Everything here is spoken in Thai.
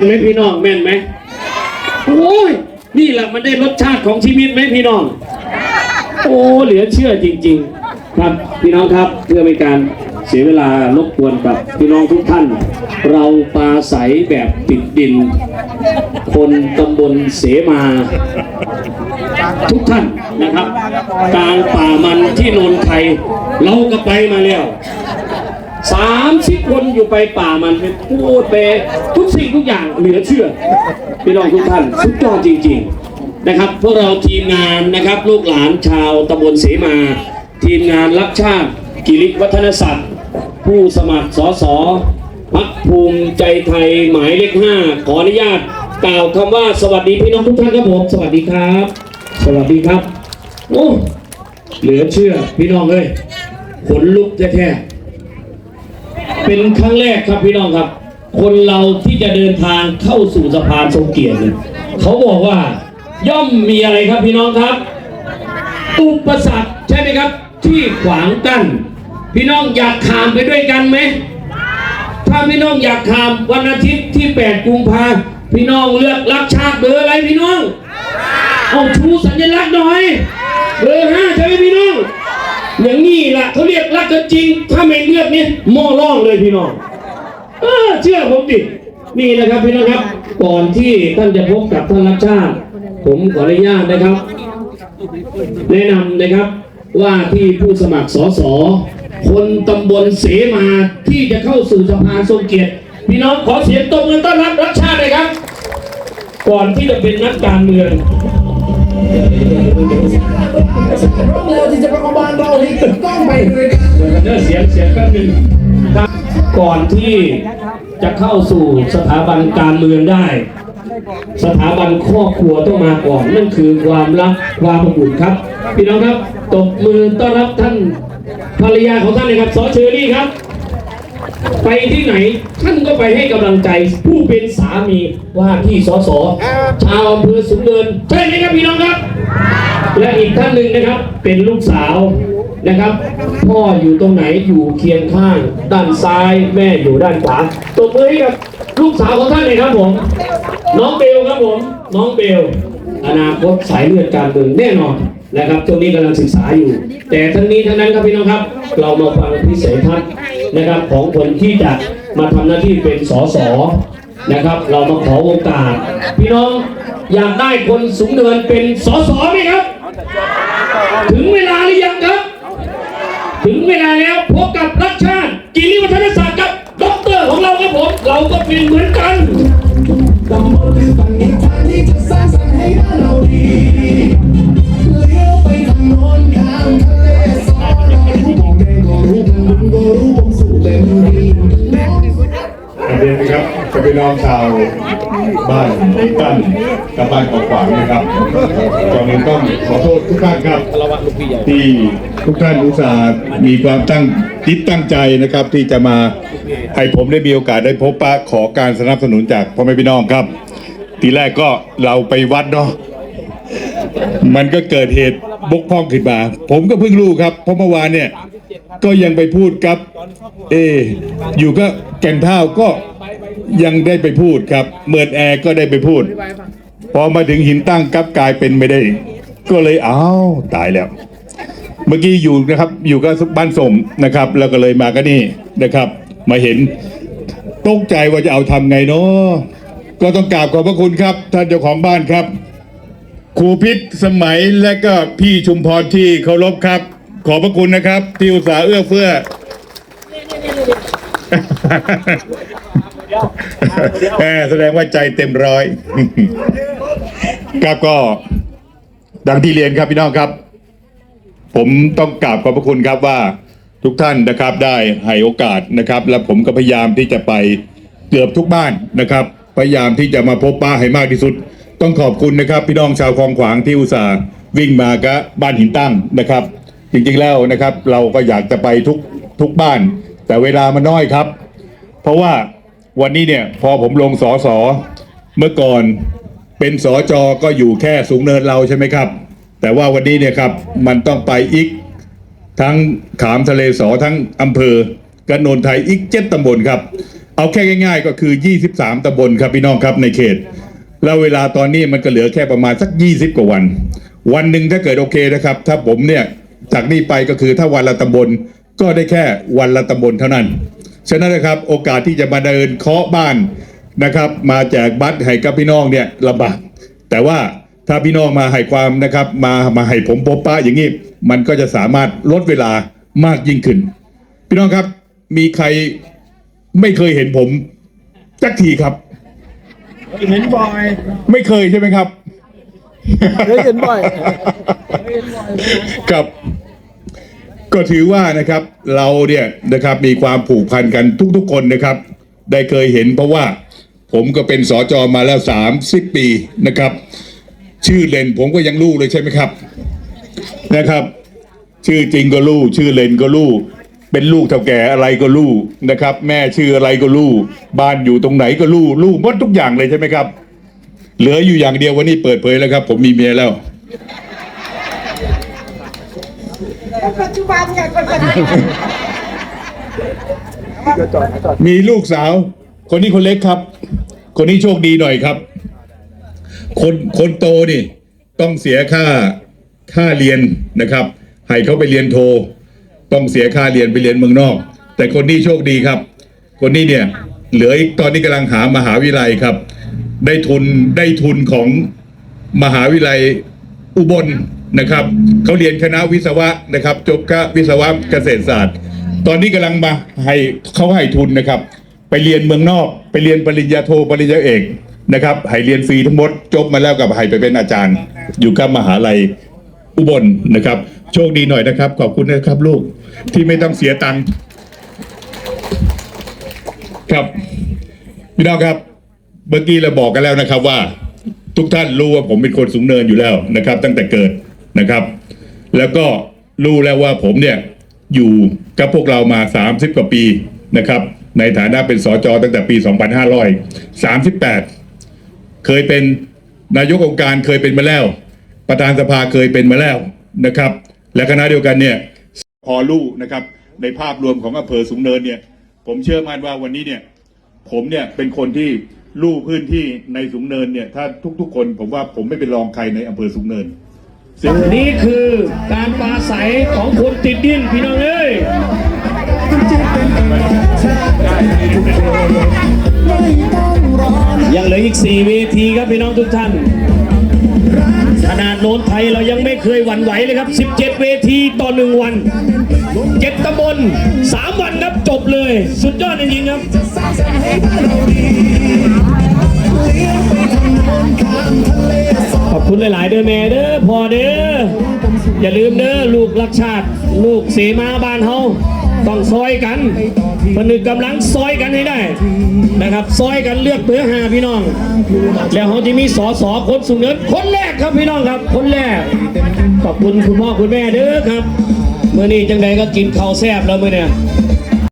นไหมพี่น้องแม่นไหมโอ้ยนี่แหละมันได้รสชาติของชีวิตไหมพี่น้อง โอ้เหลือเชื่อจริง ๆ ครับพี่น้องครับเพื่อไม่การเสียเวลารบกวนกับพี่น้องทุกท่าน เราปลาใสแบบติดดิน คนตำบลเสมา ทุกท่านนะครับกลางป่ามันที่นนไทย เราก็ไปมาแล้ว สามสิบคนอยู่ไปป่ามันไปพูดไปทุกสิ่งทุกอย่างเหลือเชื่อพี่น้องทุกท่านสุดยอดจริง ๆนะครับ พวกเราทีมงานนะครับ ลูกหลานชาวตำบลเสมา ทีมงานรักชาติกิริวัฒนศักดิ์ผู้สมัครสสพักภูมิใจไทยหมายเลขห้าขออนุญาตกล่าวคำว่าสวัสดีพี่น้องทุกท่านครับผม สวัสดีครับ สวัสดีครับโอ้เหลือเชื่อพี่น้องเอ้ยขนลุกแท้ๆ เป็นครั้งแรกครับพี่น้องครับ คนเราที่จะเดินทางเข้าสู่สะพานทรงเกียรติเนี่ยเขาบอกว่า ย่อมมีอะไรครับพี่น้องครับ อุปสรรคใช่ไหมครับ ที่ขวางกั้นพี่น้องอยากขามไปด้วยกันไหมถ้าพี่น้องอยากขามวันอาทิตย์ที่ 8 กุมภาพี่น้องเลือกรักชาติเบอร์อะไรพี่น้องเอาชูสัญลักษณ์หน่อยเบอร์ห้าใช่ไหมพี่น้อง อย่างนี้ล่ะเขาเรียกรักกันจริง ถ้าไม่เลือกนี่หม้อร่องเลยพี่น้องเออเชื่อผมดินี่นะครับพี่น้องครับ ก่อนที่ท่านจะพบกับท่านรักชาติผมขออนุญาตนะครับ แนะนำนะครับว่าที่ผู้สมัครสสคนตำบลเสมาที่จะเข้าสู่สภาทรงเกียรติพี่น้องขอเสียงตบมือต้อนรับรักชาติเลยครับ ก่อนที่จะเป็นนักการเมือง เราที่จะประคองบ้านเราให้กล้องไปด้วยกันเดี๋ยวกันเด้อเสียงเสียงแป๊บนึงก่อนที่จะเข้าสู่สถาบันการเมืองได้ สถาบันครอบครัวต้องมาก่อนนั่นคือความรักความอบอุ่นครับ พี่น้องครับตบมือต้อนรับท่านภรรยาของท่านเลยครับสอเชอรี่ครับ ไปที่ไหนท่านก็ไปให้กำลังใจ ผู้เป็นสามีว่าที่สสชาวอำเภอสูงเนินใช่ไหมครับพี่น้องครับ และอีกท่านหนึ่งนะครับเป็นลูกสาว นะครับ พ่ออยู่ตรงไหนอยู่เคียงข้าง ด้านซ้ายแม่อยู่ด้านขวาตบมือให้กับลูกสาวของท่านเลยครับผม น้องเบลครับผม น้องเบล อนาคตสายเลือดการเมืองแน่นอนนะครับช่วงนี้กำลังศึกษาอยู่ แต่ทั้งนี้ทั้งนั้นครับพี่น้องครับ เรามาฟังพิเศษทัศน์นะครับของคนที่จะมาทำหน้าที่เป็นสสนะครับ เรามาขอโอกาส พี่น้องอยากได้คนสูงเนินเป็นสสไหมครับ ถึงเวลาหรือยังครับ ถึงเวลาแล้วพบกับรัชชาติกิริวัฒนศาสตร์กับด็อกเตอร์ของเราครับผม เราก็เป็นเหมือนกันตำบลคือฝั่งอีกทางที่จะสร้างสรรค์ให้บ้านเราดีเลี้ยวไปทางโน้นข้ามทะเลสอเรารู้มองแดงก็รู้ทางบุญก็รู้ผมสู้เต็มที่ ประเด็นนะครับกับพี่น้องชาวบ้านตั้นกับบ้านของขวางนะครับก่อนอื่นต้องขอโทษทุกท่านครับที่ทุกท่านอุตส่าห์มีความตั้งจิตตั้งใจนะครับ ที่จะมาให้ผมได้มีโอกาสได้พบปะขอการสนับสนุนจากพ่อแม่พี่น้องครับ ทีแรกก็เราไปวัดเนาะมันก็เกิดเหตุบกพร่องขึ้นมา ผมก็เพิ่งรู้ครับเพราะเมื่อวานเนี่ย ก็ยังไปพูดครับ เอ อยู่ก็แก่นเท่าก็ยังได้ไปพูดครับเมิดแอร์ก็ได้ไปพูด พอมาถึงหินตั้งกับกลายเป็นไม่ได้ ก็เลยอ้าวตายแล้ว เมื่อกี้อยู่นะครับ อยู่ก็บ้านสมนะครับ แล้วก็เลยมาก็นี่นะครับ มาเห็นตกใจว่าจะเอาทำไงเนาะก็ต้องกราบขอบพระคุณครับ ท่านเจ้าของบ้านครับครูพิษสมัยและก็พี่ชุมพรที่เคารพครับ อบพระคุณนะครับ ที่อุตส่าห์เอื้อเฟื้อแหมแสดงว่าใจเต็มร้อย ครับก็ดังที่เรียนครับพี่น้องครับ ผมต้องกราบขอบพระคุณครับว่าทุกท่านนะครับได้ให้โอกาสนะครับ และผมก็พยายามที่จะไปเกือบทุกบ้านนะครับ พยายามที่จะมาพบป้าให้มากที่สุด ต้องขอบคุณนะครับ พี่น้องชาวคลองขวางที่อุตส่าห์วิ่งมาก็บ้านหินตั้งนะครับ จริงๆแล้วนะครับ เราก็อยากจะไปทุกทุกบ้าน แต่เวลามันน้อยครับ เพราะว่าวันนี้เนี่ยพอผมลงสอสอเมื่อก่อนเป็นสอจอก็อยู่แค่สูงเนินเราใช่ไหมครับ แต่ว่าวันนี้เนี่ยครับมันต้องไปอีกทั้งขามทะเลสอทั้งอำเภอกระโนนไทยอีกเจ็ดตำบลครับ เอาแค่ง่าย ๆ ก็คือ 23ตำบลครับพี่น้องครับในเขต แล้วเวลาตอนนี้มันก็เหลือแค่ประมาณสัก 20 กว่าวัน วันหนึ่งถ้าเกิดโอเคนะครับ ถ้าผมเนี่ย จากนี้ไปก็คือถ้าวันละตำบลก็ได้แค่วันละตำบลเท่านั้น ฉะนั้นนะครับโอกาสที่จะมาเดินเคาะบ้านนะครับ มาแจกบัตรให้กับพี่น้องเนี่ยลำบาก แต่ว่าถ้าพี่น้องมาให้ความนะครับ มามาให้ผมพบป้าอย่างนี้ มันก็จะสามารถลดเวลามากยิ่งขึ้น พี่น้องครับมีใครไม่เคยเห็นผมสักทีครับ เห็นบ่อย ไม่เคยใช่ไหมครับ เคยเห็นบ่อยกับ ก็ถือว่านะครับ เราเนี่ยนะครับมีความผูกพันกันทุกๆคนนะครับ ได้เคยเห็นเพราะว่า ผมก็เป็นสอจอมาแล้วสามสิบปีนะครับ ชื่อเลนผมก็ยังรู้เลยใช่ไหมครับ นะครับ ชื่อจริงก็รู้ชื่อเลนก็รู้เป็นลูกเท่าแก่อะไรก็รู้นะครับ แม่ชื่ออะไรก็รู้บ้านอยู่ตรงไหนก็รู้รู้หมดทุกอย่างเลยใช่ไหมครับ เหลืออยู่อย่างเดียววันนี้เปิดเผยแล้วครับ ผมมีเมียแล้วปัจจุบันไงปัจจุบันมีลูกสาว คนนี้คนเล็กครับ คนนี้โชคดีหน่อยครับ คนคนโตนี่ต้องเสียค่าค่าเรียนนะครับ ให้เขาไปเรียนโท ต้องเสียค่าเรียนไปเรียนเมืองนอก แต่คนนี้โชคดีครับ คนนี้เนี่ย เหลืออีกตอนนี้กำลังหามหาวิทยาลัยครับ ได้ทุนได้ทุนของมหาวิทยาลัยอุบลนะครับเขาเรียนคณะวิศวะนะครับ จบควิศวะเกษตรศาสตร์ ตอนนี้กำลังมาให้เขาให้ทุนนะครับ ไปเรียนเมืองนอก ไปเรียนปริญญาโทปริญญาเอกนะครับให้เรียนฟรีทั้งหมด จบมาแล้วกับให้ไปเป็นอาจารย์ อยู่กับมหาลัยอุบลนะครับ โชคดีหน่อยนะครับ ขอบคุณนะครับลูกที่ไม่ต้องเสียตังค์ครับพี่น้องครับ เมื่อกี้เราบอกกันแล้วนะครับว่า ทุกท่านรู้ว่าผมเป็นคนสูงเนินอยู่แล้วนะครับ ตั้งแต่เกิดนะครับ แล้วก็รู้แล้วว่าผมเนี่ยอยู่กับพวกเรามา 30 กว่าปีนะครับ ในฐานะเป็นสจตั้งแต่ปี 2538 เคยเป็นนายกองค์การเคยเป็นมาแล้ว ประธานสภาเคยเป็นมาแล้วนะครับ และคณะเดียวกันเนี่ยพอลู่นะครับ ในภาพรวมของอำเภอสูงเนินเนี่ย ผมเชื่อมั่นว่าวันนี้เนี่ย ผมเนี่ยเป็นคนที่ ลู่พื้นที่ในสูงเนินเนี่ย ถ้าทุกๆคนผมว่าผมไม่เป็นรองใครในอำเภอสูงเนิน นี่คือการปราศัยของคนติดดินพี่น้องเอ้ยยังเหลืออีก 4 เวทีครับพี่น้องทุกท่าน ขนาดโนนไทยเรายังไม่เคยหวั่นไหวเลยครับ 17 เวทีต่อหนึ่งวันเจ็ดตำบลสามวันครับจบเลย สุดยอดจริงๆครับ อบขอบคุณหลาย ๆ เด้อแม่เด้อพ่อเด้ออย่าลืมเด้อลูกรักชาติ ลูกเสมาบ้านเฮาต้องซอยกันผนึกกำลังซอยกันให้ได้ นะครับซอยกันเลือกเพื่อหาพี่น้อง แล้วเขาจะมีสอสอคนสูงเนินคนแรกครับพี่น้องครับ คนแรกขอบคุณคุณพ่อคุณแม่เด้อครับเมื่อนี้จังใดก็กินข้าวแซ่บแล้วเมื่อเนี่ย